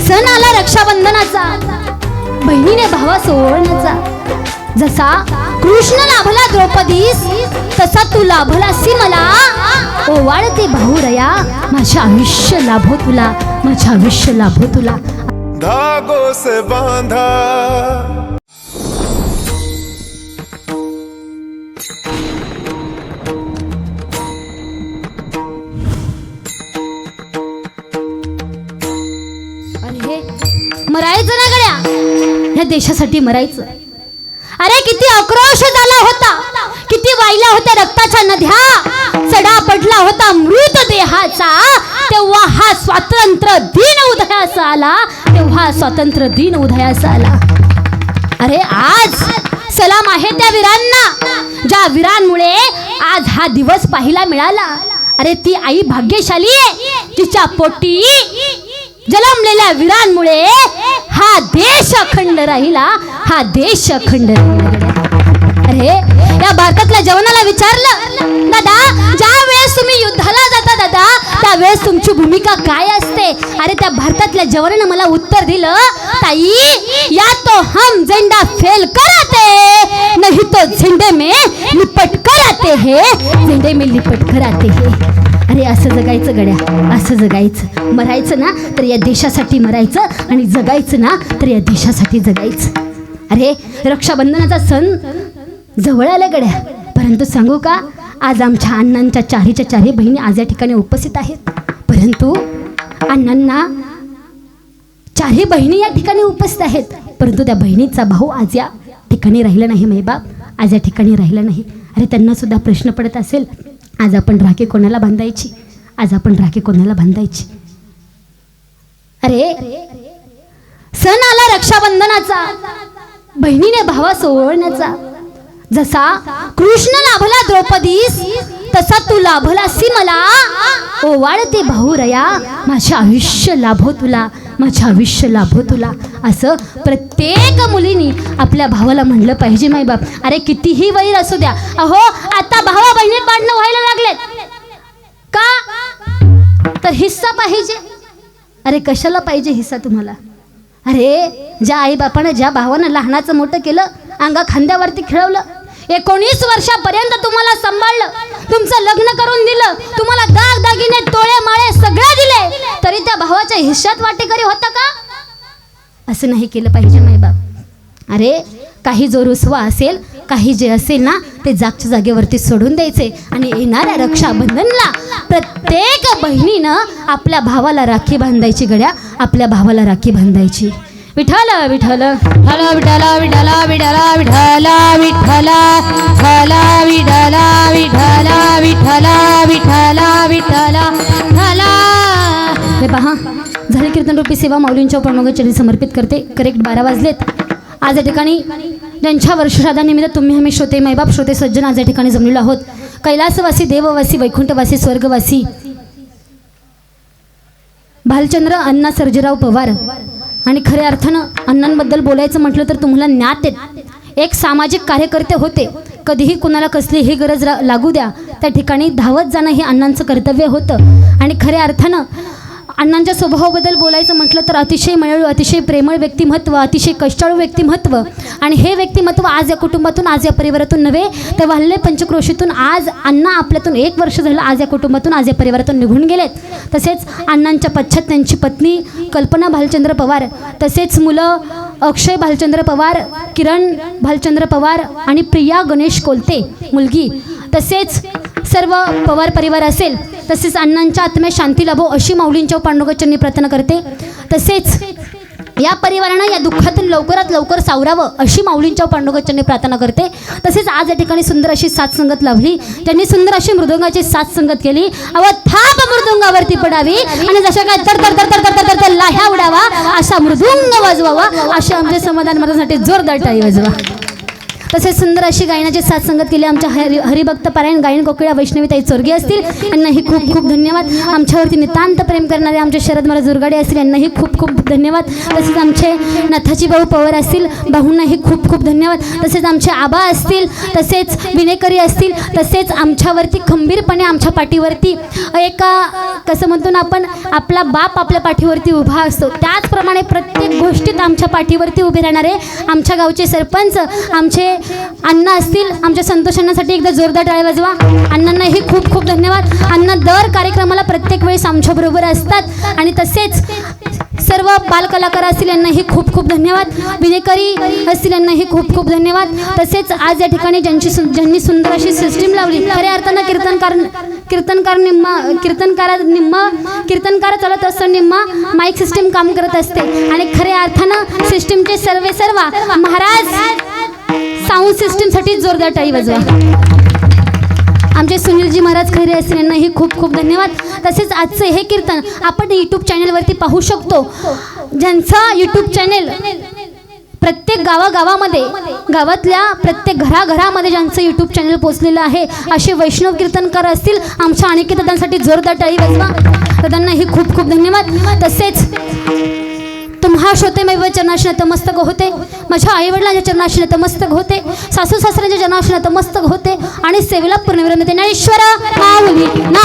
सण आला रक्षाबंधनाचा बहिणीने भावा सोडण्याचा जसा कृष्ण लाभला द्रौपदीस तसा तू लाभलासी मला. ओवाळते भाऊ रया माझे आयुष्य लाभो तुला माझे आयुष्य लाभो तुला. धागों से बांधा. देशासाठी मरायचं. अरे किती आक्रोश झाला होता. किती वाहिल्या होत्या रक्ताच्या नद्या. चढा पडला होता मृत देहाचा. तेव्हा हा स्वातंत्र्य दिन उदयास आला. तेव्हा स्वातंत्र्य दिन उदयास आला. अरे आज सलाम आहे त्या वीरांना. ज्या वीरांमुळे आज हा दिवस पाहायला मिळाला. अरे ती आई भाग्यशाली आहे. तिच्या पोटी जलमलेल्या वीरांमुळे हा देश अखंड राहिला हा देश अखंड राहिला. अरे या भारतातल्या जवानाला विचारलं दादा ज्या वेळेस तुम्ही युद्धाला जाता दादा त्यावेळेस तुमची भूमिका काय असते? अरे त्या भारतातल्या जवानानं मला उत्तर दिलं ताई या तो हम झेंडा फेल कराते नाही तो झेंडे में लिपट हे? झेंडे मिल्ली लिपट आते हे. अरे असं जगायचं गड्या. असं जगायचं. मरायचं ना तर या देशासाठी मरायचं आणि जगायचं ना तर या देशासाठी जगायचं. अरे रक्षाबंधनाचा सण जवळ आल्या गड्या. परंतु सांगू का आज आमच्या अण्णांच्या चारीच्या चारी बहिणी आज या ठिकाणी उपस्थित आहेत. परंतु अण्णांना चारही बहिणी या ठिकाणी उपस्थित आहेत. परंतु त्या बहिणीचा भाऊ आज या ठिकाणी राहिला नाही मैबाप आज या ठिकाणी राहिला नाही. अरे त्यांना सुद्धा प्रश्न पडत असेल आज आपण राखी कोणाला बांधायची? आज आपण राखी कोणाला बांधायची? अरे सण आला रक्षाबंधनाचा बहिणीने भावा सोवळण्याचा जसा कृष्ण लाभला द्रौपदीस तसा तू लाभलासी मला. ओवाळते भाऊ रया माझे आयुष्य लाभो तुला. माझे आयुष्य लाभो तुला. असं प्रत्येक मुलीनी आपल्या भावाला म्हणलं पाहिजे माई बाप अरे कितीही वैर असू द्या. अहो आता भावा बहिणी पाडणं व्हायला लागलेत. का? तर हिस्सा पाहिजे. अरे कशाला पाहिजे हिस्सा तुम्हाला? अरे ज्या आईबापानं ज्या भावानं लहानाचं मोठं केलं अंगा खांद्यावरती खेळवलं एकोणीस वर्षापर्यंत तुम्हाला सांभाळलं तुमचं लग्न करून दिलं तुम्हाला दाग दागिने तोळे माळे सगळे त्या हिश्यात वाटेकरी होता का? असं नाही केलं पाहिजे मायबाप अरे काही जो रुसवा असेल काही जे असेल ना ते जागच्या जागेवरती सोडून द्यायचे आणि येणाऱ्या रक्षाबंधनला प्रत्येक बहिणीनं आपल्या भावाला राखी बांधायची गड्या आपल्या भावाला राखी बांधायची. विठाला विठाला विठ्ठल. विठ्ठल विठ्ठल विठ्ठल विठ्ठल विठ्ठल. कीर्तन रूपी सेवा माऊलींच्या चरणी समर्पित करते. करेक्ट बारा वाजलेत. आज या ठिकाणी त्यांच्या वर्षश्राद्धानिमित्त तुम्ही आम्ही श्रोते मैबाप श्रोते सज्जन आज या ठिकाणी जमलेलो आहोत. कैलासवासी देववासी वैकुंठवासी स्वर्गवासी. भालचंद्र अण्णा सर्जेराव पवार. आणि खऱ्या अर्थानं अण्णांबद्दल बोलायचं म्हटलं तर तुम्हाला ज्ञात आहेत. एक सामाजिक कार्यकर्ते होते. कधीही कुणाला कसलीही गरज रा- लागू द्या. त्या ठिकाणी धावत जाणं हे अण्णांचं कर्तव्य होतं. आणि खऱ्या अर्थानं अण्णांच्या स्वभावाबद्दल बोलायचं म्हटलं तर अतिशय मयाळू अतिशय प्रेमळ व्यक्तिमत्व अतिशय कष्टाळू व्यक्तिमत्व. आणि हे व्यक्तिमत्व आज या कुटुंबातून आज या परिवारातून नव्हे तर वाल्ले पंचक्रोशीतून आज अण्णा आपल्यातून एक वर्ष झालं आज या कुटुंबातून आज या परिवारातून निघून गेलेत. तसेच अण्णांच्या पश्चात त्यांची पत्नी कल्पना भालचंद्र पवार तसेच मुलं अक्षय भालचंद्र पवार किरण भालचंद्र पवार आणि प्रिया गणेश कोलते मुलगी. तसेच सर्व पवार परिवार असेल तसेच अण्णांच्या आत्म्या शांती लाभो अशी माऊलींच्या पांडुगच्यांनी प्रार्थना करते. तसेच या परिवारानं या दुःखातून लवकरात लवकर सावरावं अशी माऊलींच्या पांडुगच्यांनी प्रार्थना करते. तसेच आज या ठिकाणी सुंदर अशी साथ संगत लावली त्यांनी सुंदर अशी मृदुंगाची साथ संगत केली. अव थाप मृदुंगावरती पडावी. आणि जशा काय तर तर तर तर तर लाह्या उडावा असा मृदुंग वाजवावा अशा आमच्या समाधान मतासाठी जोरदार टाई वाजवा. तसेच सुंदर अशी गायनाची साथ संगत केली. आमच्या हरि हरिभक्त पारायण गायन कोकिळा वैष्णवीताई चोरगे असतील. यांनाही खूप खूप धन्यवाद. आमच्यावरती नितांत प्रेम करणारे आमचे शरद मला जुरगाडे असतील. यांनाही खूप खूप धन्यवाद. तसेच आमचे नथाची भाऊ पवार असतील. भाऊंनाही खूप खूप धन्यवाद. तसेच आमचे आबा असतील. तसेच विनेकरी असतील. तसेच आमच्यावरती खंबीरपणे आमच्या पाठीवरती एका कसं म्हणतो ना आपण आपला बाप आपल्या पाठीवरती उभा असतो. त्याचप्रमाणे प्रत्येक गोष्टीत आमच्या पाठीवरती उभे राहणारे आमच्या गावचे सरपंच आमचे अण्णा असतील आमच्या संतोष अण्णासाठी एकदा जोरदार टाळे वाजवा. अण्णांनाही खूप खूप धन्यवाद. अण्णा दर कार्यक्रमाला प्रत्येक वेळेस आमच्याबरोबर असतात. आणि तसेच सर्व बालकलाकार असतील यांनाही खूप खूप धन्यवाद. विनेकरी असतील यांनाही खूप खूप धन्यवाद. तसेच आज या ठिकाणी ज्यांची सु- ज्यांनी सुंदर अशी सिस्टीम लावली खऱ्या अर्थानं कीर्तनकार कीर्तनकार निम्मा कीर्तनकार निम्मा कीर्तनकार चालत असताना निम्मा माईक सिस्टीम काम करत असते. आणि खऱ्या अर्थानं सिस्टीमचे सर्वे सर्व महाराज! साऊंड सिस्टीमसाठी जोरदार टाळी वाजवा. आमचे सुनीलजी महाराज खैरे असतील यांनाही खूप खूप धन्यवाद. तसेच आजचं हे कीर्तन आपण यूट्यूब चॅनलवरती पाहू शकतो. ज्यांचं यूट्यूब चॅनेल प्रत्येक गावागावामध्ये गावातल्या प्रत्येक घराघरामध्ये ज्यांचं यूट्यूब चॅनल पोचलेलं आहे असे वैष्णव कीर्तनकार असतील आमच्या अनेक दादांसाठी जोरदार टाळी वाजवा. दादांनाही खूप खूप धन्यवाद. तसेच तुम्हा शोते मैव चरणाशी नतमस्तक होते. माझ्या आईवडिलांच्या चरणाशी नतमस्तक होते. सासू सासऱ्यांच्या चरणाशी नतमस्तक होते. आणि सेवेला पूर्णविराम देते. ना माऊली ना